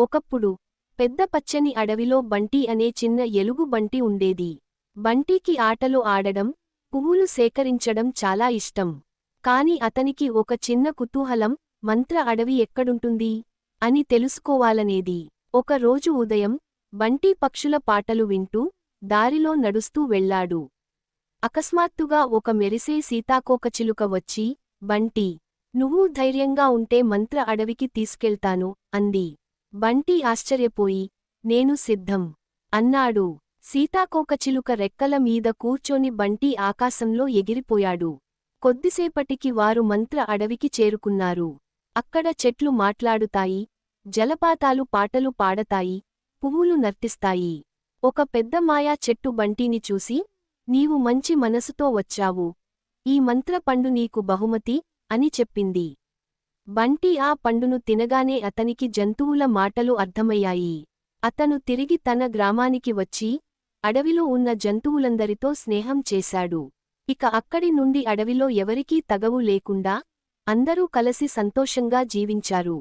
ఒకప్పుడు పెద్ద పచ్చని అడవిలో బంటి అనే చిన్న ఎలుగు బంటి ఉండేది. బంటికి ఆటలు ఆడడం పువ్వులు సేకరించడం చాలా ఇష్టం. కాని అతనికి ఒక చిన్న కుతూహలం మంత్ర అడవి ఎక్కడుంటుంది? అని తెలుసుకోవాలనేది. ఒక రోజు ఉదయం బంటి పక్షుల పాటలు వింటూ దారిలో నడుస్తూ వెళ్ళాడు. అకస్మాత్తుగా ఒక మెరిసే సీతాకోకచిలుక వచ్చి బంటి నువ్వు ధైర్యంగా ఉంటే మంత్ర అడవికి తీసుకెళ్తాను అంది. బంటి ఆశ్చర్యపోయి నేను సిద్ధం అన్నాడు. సీతాకోకచిలుక రెక్కల మీద కూర్చొని బంటి ఆకాశంలో ఎగిరిపోయాడు. కొద్దిసేపటికి వారు మంత్ర అడవికి చేరుకున్నారు. అక్కడ చెట్లు మాట్లాడుతాయి జలపాతాలు పాటలు పాడతాయి పువ్వులు నర్తిస్తాయి. ఒక పెద్ద మాయా చెట్టు బంటిని చూసి నీవు మంచి మనసుతో వచ్చావు. ఈ మంత్ర పండు నీకు బహుమతి అని చెప్పింది. బంటి ఆ పండును తినగానే అతనికి జంతువుల మాటలు అర్థమయ్యాయి. అతను తిరిగి తన గ్రామానికి వచ్చి అడవిలో ఉన్న జంతువులందరితో స్నేహం చేశాడు. ఇక అక్కడి నుండి అడవిలో ఎవరికీ తగవు లేకుండా అందరూ కలసి సంతోషంగా జీవించారు.